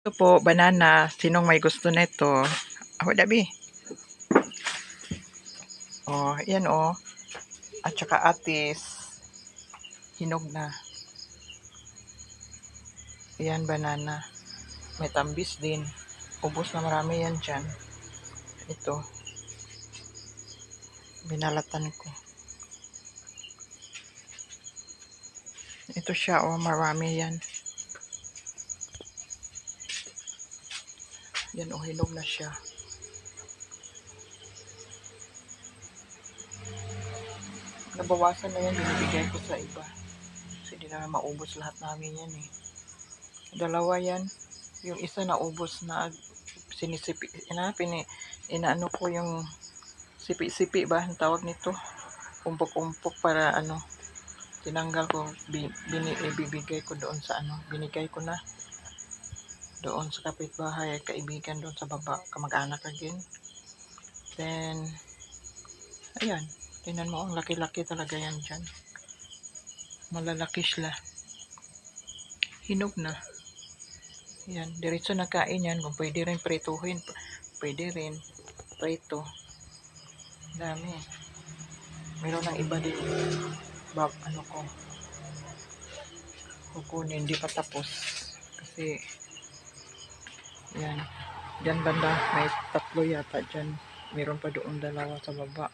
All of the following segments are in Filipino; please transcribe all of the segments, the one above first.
Ito po, banana. Sinong may gusto nito? Ako, Dabi. Oh, yan oh. At saka atis. Hinog na. Yan, banana. May tambis din. Ubus na marami yan dyan. Ito. Binalatan ko. Ito siya, oh, marami yan. Yan, oh, hinog na siya. Nabawasan na yan, binibigay ko sa iba. Kasi di na maubos lahat namin yan eh. Dalawa yan. Yung isa na ubos na sinisipi, ina, pini, inaano ko yung sipi-sipi ba ang tawag nito? Umpok-umpok para ano, tinanggal ko, bin, bini, ibibigay ko doon sa ano, binigay ko na doon sa kapitbahay, kaibigan doon sa baba, kamag-anak again. Then, ayan, tingnan mo, ang laki-laki talaga yan dyan. Malalaki sila. Hinog na. Yan, diretso na kain yan. Kung pwede rin prituhin, p- pwede rin prito. Dami. Meron ng iba din. Bab, ano ko. Kukunin, hindi pa tapos. Kasi, yan. Diyan banda, may tatlo yata dyan. Meron pa doon dalawa sa baba.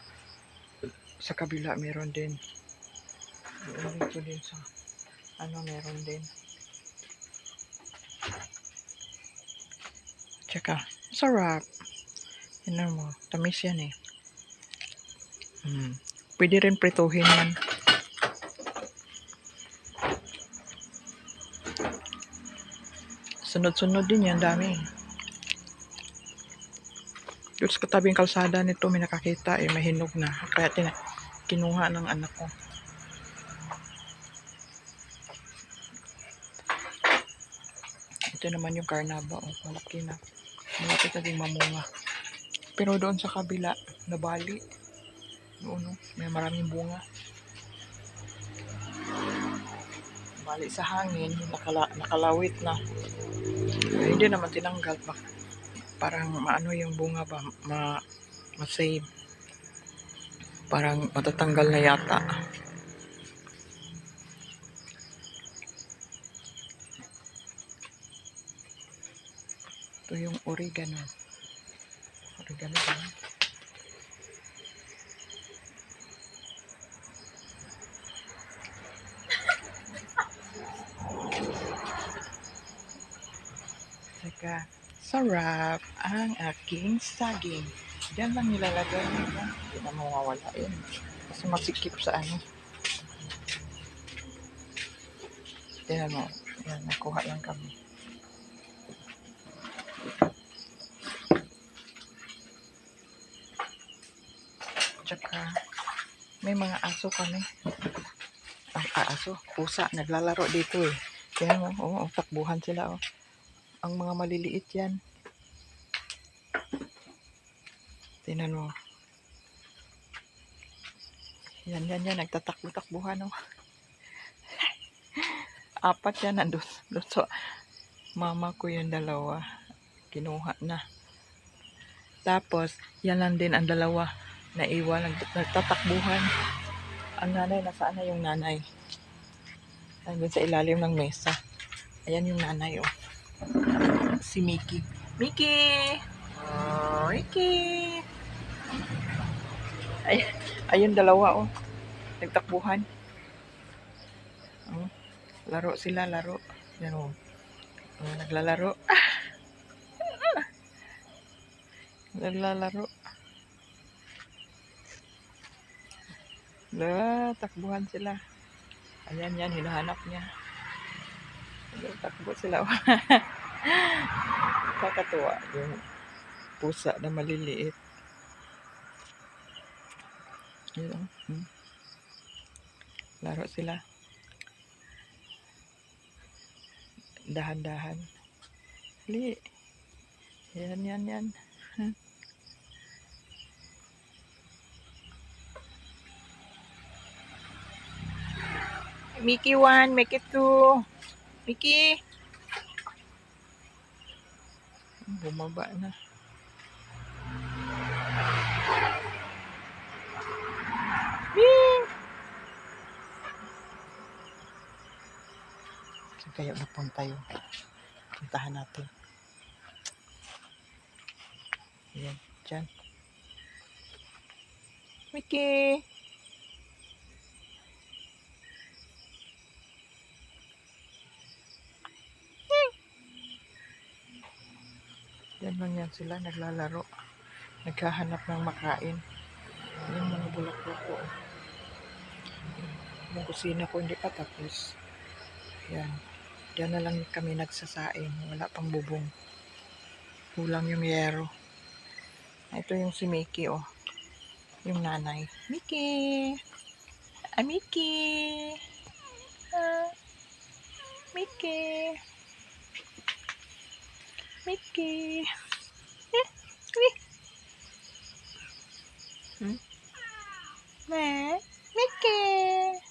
Sa kabila, meron din. Dito din sa, ano, meron din. Tsaka, sarap. Yan mo, tamis yan eh. Hmm. Pwede rin prituhin yan. Sunod-sunod din yan, dami. Doon sa katabing kalsada nito, may nakakita eh, mahinog na. Kaya tina, kinuha ng anak ko. Ito naman yung karnaba, oh, malaki na. Malapit na din mamunga. Pero doon sa kabila, nabali. Doon, oh, may maraming bunga. Bali sa hangin, nakala, nakalawit na. Eh, hindi naman tinanggal pa. Parang maano yung bunga ba, ma, ma-save. Parang matatanggal na yata. Ito yung oregano. Oregano ba? Saka, sarap ang aking saging. Diyan lang nilalagay nila. Hindi na mawawala yun. Kasi masikip sa ano. Tingnan mo. Yan, nakuha lang kami. Tsaka, may mga aso kami. Ang ah, aso, pusa, naglalaro dito eh. Kaya mo, oo, takbuhan sila oh. Ang mga maliliit yan. Tingnan mo. Yan, yan, yan. Nagtatakbo-takbuhan, oh. Apat yan nandun. Doon sa mama ko yung dalawa. Kinuha na. Tapos, yan lang din ang dalawa. Naiwan. Nag- Nagtatakbuhan. Ang nanay, nasaan na yung nanay? Nandun sa ilalim ng mesa. Ayan yung nanay, oh. Si Mickey. Mickey! Oh, Mickey! Ay, ayun dalawa oh. Nagtakbuhan. Oh, laro sila, laro. Yan oh. Oh, naglalaro. Ah! Naglalaro. La, takbuhan sila. Ayan yan, hinahanap niya. Takbo sila. Kakatuwa yung pusa na maliliit. Yun, oh. Hmm. Laro sila. Dahan-dahan. Li. Yan, yan, yan. Hmm. Mickey 1, Mickey 2. Mickey. Bumaba na. Wee! Saan kaya napunta yun? Puntahan natin. Ayan, dyan. Mickey! Yan lang yan sila, naglalaro. Naghahanap ng makain. Yung mga bulaklak ko. Yung kusina ko hindi pa tapos. Yan. Diyan na lang kami nagsasaing. Wala pang bubong. Kulang yung yero. Ito yung si Mickey, oh. Yung nanay. Mickey! Ah, Mickey! Ah, Mickey! Mickey! Eh, eh. Hmm? Me? Mickey!